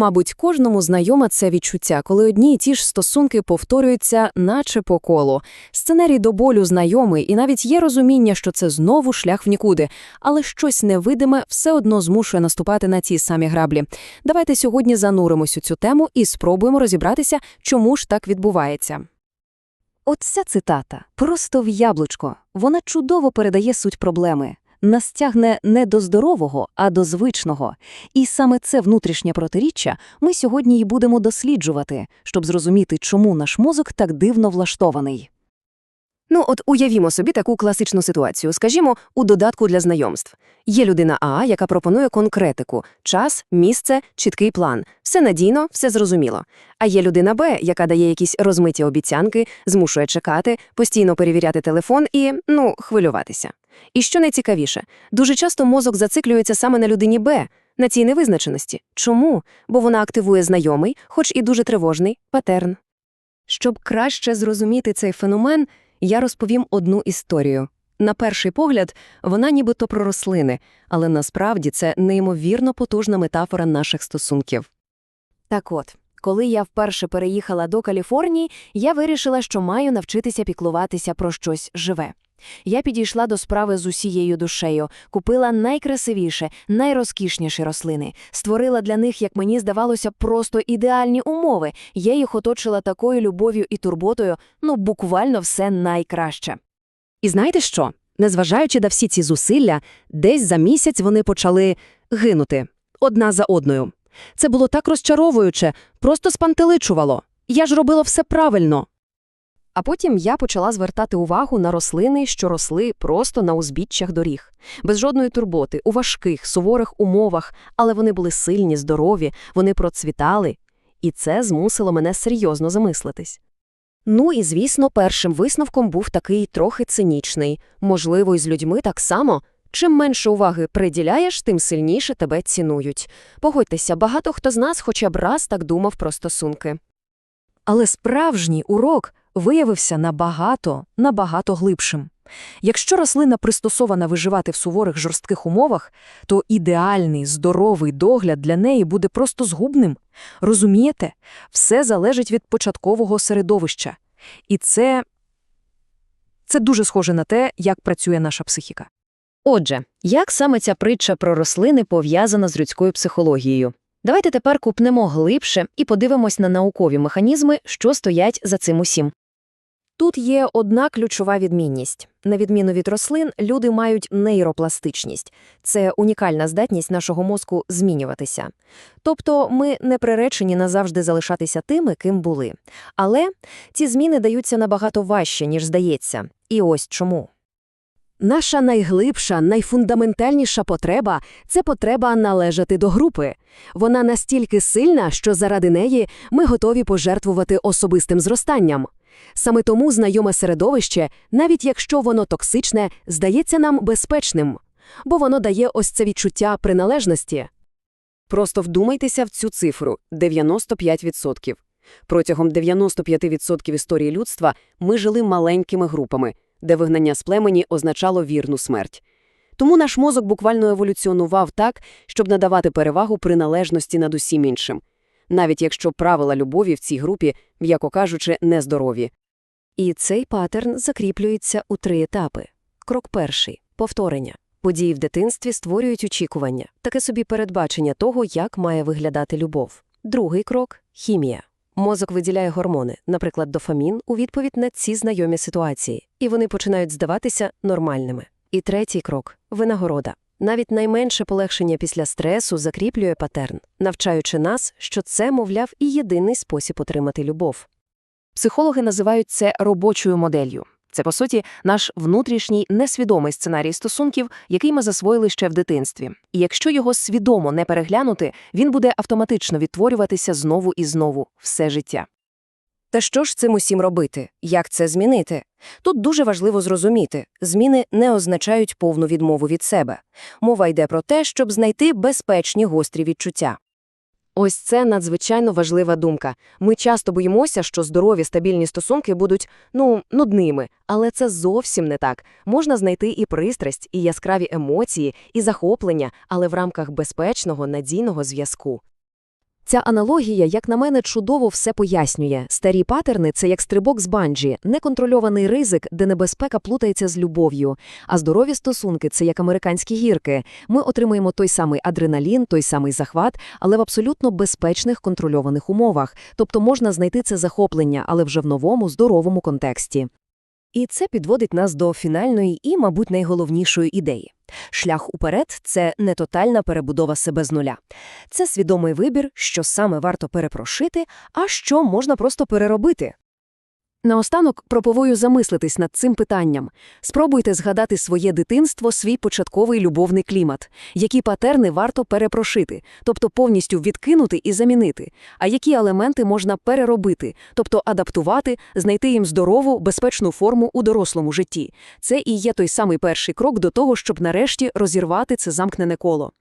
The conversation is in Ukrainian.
Мабуть, кожному знайоме це відчуття, коли одні й ті ж стосунки повторюються, наче по колу. Сценарій до болю знайомий, і навіть є розуміння, що це знову шлях в нікуди, але щось невидиме все одно змушує наступати на ті самі граблі. Давайте сьогодні зануримось у цю тему і спробуємо розібратися, чому ж так відбувається. От ця цитата просто в яблучко. Вона чудово передає суть проблеми. Нас тягне не до здорового, а до звичного. І саме це внутрішнє протиріччя ми сьогодні й будемо досліджувати, щоб зрозуміти, чому наш мозок так дивно влаштований. Ну, от уявімо собі таку класичну ситуацію. Скажімо, у додатку для знайомств. Є людина А, яка пропонує конкретику – час, місце, чіткий план. Все надійно, все зрозуміло. А є людина Б, яка дає якісь розмиті обіцянки, змушує чекати, постійно перевіряти телефон і, ну, хвилюватися. І що найцікавіше, дуже часто мозок зациклюється саме на людині Б, на цій невизначеності. Чому? Бо вона активує знайомий, хоч і дуже тривожний, патерн. Щоб краще зрозуміти цей феномен, я розповім одну історію. На перший погляд, вона нібито про рослини, але насправді це неймовірно потужна метафора наших стосунків. Так от, коли я вперше переїхала до Каліфорнії, я вирішила, що маю навчитися піклуватися про щось живе. Я підійшла до справи з усією душею, купила найкрасивіше, найрозкішніші рослини, створила для них, як мені здавалося, просто ідеальні умови. Я їх оточила такою любов'ю і турботою, ну буквально все найкраще. І знаєте що? Незважаючи на всі ці зусилля, десь за місяць вони почали гинути одна за одною. Це було так розчаровуюче, просто спантеличувало. Я ж робила все правильно. А потім я почала звертати увагу на рослини, що росли просто на узбіччях доріг, без жодної турботи, у важких, суворих умовах, але вони були сильні, здорові, вони процвітали. І це змусило мене серйозно замислитись. Ну і, звісно, першим висновком був такий трохи цинічний. Можливо, і з людьми так само. Чим менше уваги приділяєш, тим сильніше тебе цінують. Погодьтеся, багато хто з нас хоча б раз так думав про стосунки. Але справжній урок виявився набагато, набагато глибшим. Якщо рослина пристосована виживати в суворих жорстких умовах, то ідеальний, здоровий догляд для неї буде просто згубним. Розумієте? Все залежить від початкового середовища. І це, це дуже схоже на те, як працює наша психіка. Отже, як саме ця притча про рослини пов'язана з людською психологією? Давайте тепер купнемо глибше і подивимось на наукові механізми, що стоять за цим усім. Тут є одна ключова відмінність. На відміну від рослин, люди мають нейропластичність. Це унікальна здатність нашого мозку змінюватися. Тобто ми не приречені назавжди залишатися тими, ким були. Але ці зміни даються набагато важче, ніж здається. І ось чому. Наша найглибша, найфундаментальніша потреба це потреба належати до групи. Вона настільки сильна, що заради неї ми готові пожертвувати особистим зростанням. Саме тому знайоме середовище, навіть якщо воно токсичне, здається нам безпечним, бо воно дає ось це відчуття приналежності. Просто вдумайтеся в цю цифру – 95%. Протягом 95% історії людства ми жили маленькими групами, де вигнання з племені означало вірну смерть. Тому наш мозок буквально еволюціонував так, щоб надавати перевагу приналежності над усім іншим навіть якщо правила любові в цій групі, м'яко кажучи, нездорові. І цей паттерн закріплюється у три етапи. Крок перший повторення. Події в дитинстві створюють очікування, таке собі передбачення того, як має виглядати любов. Другий крок хімія. Мозок виділяє гормони, наприклад, дофамін, у відповідь на ці знайомі ситуації, і вони починають здаватися нормальними. І третій крок винагорода. Навіть найменше полегшення після стресу закріплює патерн, навчаючи нас, що це, мовляв, і єдиний спосіб отримати любов. Психологи називають це робочою моделлю. Це, по суті, наш внутрішній несвідомий сценарій стосунків, який ми засвоїли ще в дитинстві. І якщо його свідомо не переглянути, він буде автоматично відтворюватися знову і знову все життя. Та що ж цим усім робити? Як це змінити? Тут дуже важливо зрозуміти, зміни не означають повну відмову від себе. Мова йде про те, щоб знайти безпечні гострі відчуття. Ось це надзвичайно важлива думка. Ми часто боїмося, що здорові стабільні стосунки будуть, ну, нудними, але це зовсім не так. Можна знайти і пристрасть, і яскраві емоції, і захоплення, але в рамках безпечного, надійного зв'язку. Ця аналогія, як на мене, чудово все пояснює. Старі патерни – це як стрибок з банджі, неконтрольований ризик, де небезпека плутається з любов'ю. А здорові стосунки – це як американські гірки. Ми отримуємо той самий адреналін, той самий захват, але в абсолютно безпечних контрольованих умовах. Тобто можна знайти це захоплення, але вже в новому, здоровому контексті. І це підводить нас до фінальної і, мабуть, найголовнішої ідеї. Шлях уперед – це не тотальна перебудова себе з нуля. Це свідомий вибір, що саме варто перепрошити, а що можна просто переробити. Наостанок пропоную замислитись над цим питанням. Спробуйте згадати своє дитинство, свій початковий любовний клімат. Які патерни варто перепрошити, тобто повністю відкинути і замінити, а які елементи можна переробити, тобто адаптувати, знайти їм здорову, безпечну форму у дорослому житті. Це і є той самий перший крок до того, щоб нарешті розірвати це замкнене коло.